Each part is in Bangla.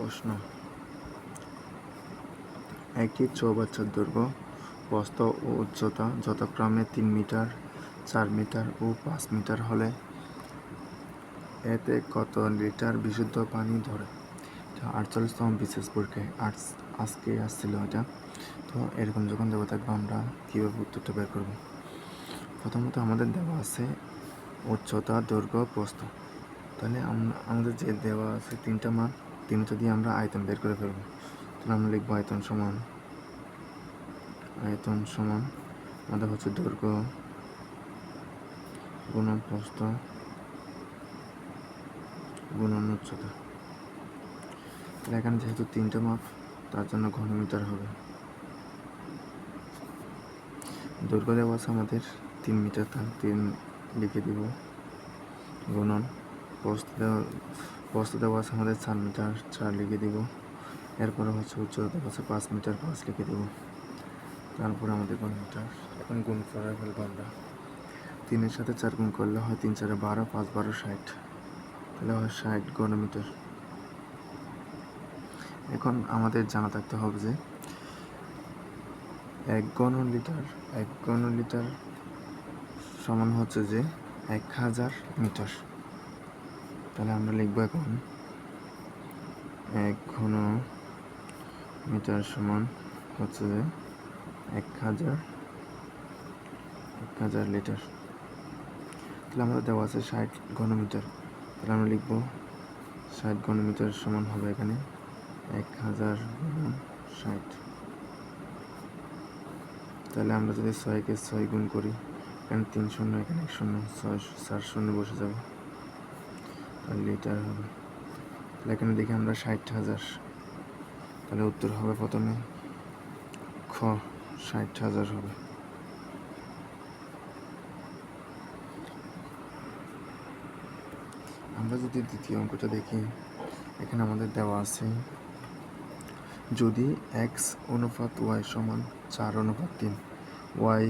প্রশ্ন। একটি চৌবাচ্চার দৈর্ঘ্য প্রস্থ ও উচ্চতা যথাক্রমে তিন মিটার, চার মিটার ও পাঁচ মিটার হলে এতে কত লিটার বিশুদ্ধ পানি ধরে? এটা আটচল্লিশতম বিশেষ পরীক্ষায় আর্টস আজকে আসছিল এটা। তো এরকম যখন দেওয়া থাকবে, আমরা কীভাবে উত্তরটা বের করব? প্রথমত আমাদের দেওয়া আছে উচ্চতা, দৈর্ঘ্য প্রস্থ তাহলে আমাদের যে দেওয়া আছে তিনটা মান তিনটা দিয়ে আমরা আয়তন বের করে ফেলব, তাহলে আমরা লিখব আয়তন সমান আয়তন সমান আমাদের হচ্ছে দৈর্ঘ্য গুণন প্রস্থ গুণন উচ্চতা। তাহলে এখানে যেহেতু তিনটা মাপ, তার জন্য ঘনমিটার হবে। দৈর্ঘ্য দেওয়া আছে আমাদের তিন মিটার তিন লিখে দিব গুণন প্রস্থ দেওয়া দেওয়া আছে, আমাদের চার মিটার চার লিখে দিব। এরপরে হচ্ছে উচ্চতা আছে, পাঁচ মিটার পাঁচ লিখে দিব। তারপরে আমাদের ঘনমিটার এখন গুণ করে ফেলব আমরা? তিনের সাথে চার গুণ করলে হয় তিন চারে বারো, পাঁচ বারো, ষাট। তাহলে হয় ষাট ঘনমিটার এখন আমাদের জানা থাকতে হবে যে, এক ঘন লিটার এক ঘন লিটার সমান হচ্ছে যে এক হাজার মিটার। তাহলে আমরা লিখব এখন এক ঘন মিটার সমান হচ্ছে যে এক হাজার এক হাজার লিটার। তাহলে আমাদের দেওয়া আছে ষাট ঘনমিটার তাহলে আমরা লিখব ষাট ঘনমিটার সমান হবে এখানে এক হাজার ষাট। তাহলে আমরা যদি ছয়কে ছয় গুণ করি, এখানে তিন শূন্য, এখানে এক শূন্য, ছয়, চার শূন্য বসে যাবে। তাহলে লিটার হবে তাহলে এখানে দেখি আমরা ষাট হাজার। তাহলে উত্তর হবে প্রথমে খ, ষাট হাজার হবে। আমরা যদি দ্বিতীয় অঙ্কটা দেখি, এখানে আমাদের দেওয়া আছে, যদি এক্স অনুপাত ওয়াই সমান চার অনুপাত তিন ওয়াই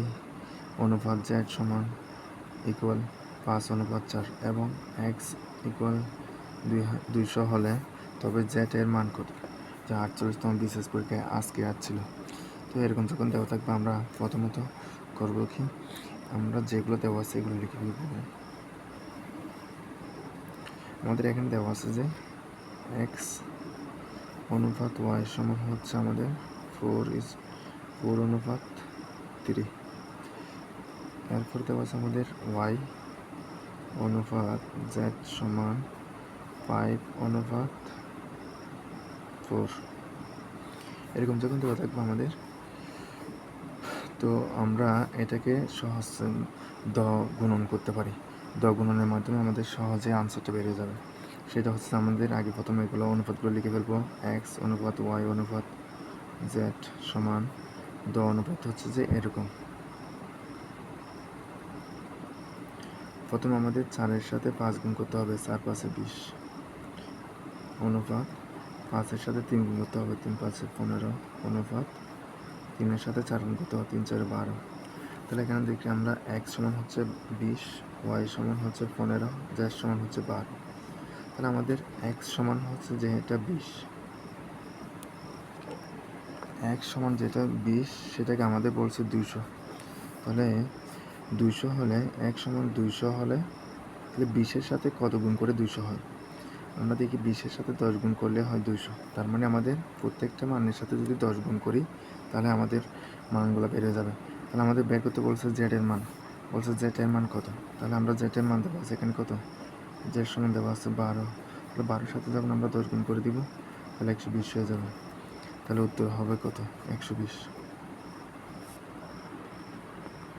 অনুপাত জেড সমান ইকুয়াল পাঁচ অনুপাত চার, এবং এক্স ইকুয়াল দুই দুইশো হলে, তবে জেড এর মান কত? যা আটচল্লিশতম বিশেষ পরীক্ষায় আজকে আসছিল তো এরকম যখন দেওয়া থাকবে, আমরা প্রথমত করব কি? আমরা যেগুলো দেওয়া আছে এগুলো লিখে ফেলব। আমাদের এখানে দেওয়া আছে যে এক্স অনুপাত ওয়াই সমান হচ্ছে আমাদের ফোর ইজ ফোর অনুপাত থ্রি এরপর দেওয়া আছে আমাদের ওয়াই অনুপাত জেড সমান ফাইভ অনুপাত ফোর এরকম যখন দেওয়া থাকবে আমাদের, তো আমরা এটাকে সহজ দ গুণন করতে পারি। দ গুণনের মাধ্যমে আমাদের সহজে আনসারটা বেরিয়ে যাবে। সেটা হচ্ছে আমাদের আগে প্রথমে এগুলো অনুপাতগুলো লিখে ফেলব। এক্স অনুপাত ওয়াই অনুপাত জেড সমান দ অনুপাত হচ্ছে যে এরকম। প্রথমে আমাদের চারের সাথে পাঁচ গুণ করতে হবে, চার পাঁচে বিশ। অনুপাত, পাঁচের সাথে তিন গুণ করতে হবে, তিন পাঁচে পনেরো। অনুপাত, তিনের সাথে চার গুণ করতে হবে, তিন চারে বারো। তাহলে এখানে দেখি আমরা এক্স সমান হচ্ছে বিশ, ওয়াই সমান হচ্ছে পনেরো, জেড সমান হচ্ছে বারো। তাহলে আমাদের এক্স সমান হচ্ছে যে এটা বিশ। এক সমান যেটা বিশ, সেটাকে আমাদের বলছে দুশো তাহলে দুইশো হলে এক সমান দুইশো হলে তাহলে বিশের সাথে কত গুণ করে দুইশো হয়? আমরা দেখি বিশের সাথে দশ গুণ করলে হয় দুইশো। তার মানে আমাদের প্রত্যেকটা মানের সাথে যদি দশ গুণ করি, তাহলে আমাদের মানগুলো বেড়ে যাবে। তাহলে আমাদের বের করতে বলছে জেড এর মান। বলছে জেড এর মান কত? তাহলে আমরা জেড এর মান দেবো আছে কত? জেড সমান দেওয়া আছে বারো। তাহলে বারোর সাথে যখন আমরা দশ গুণ করে দিব, তাহলে একশো বিশ হয়ে যাবে। তাহলে উত্তর হবে কত? একশো বিশ।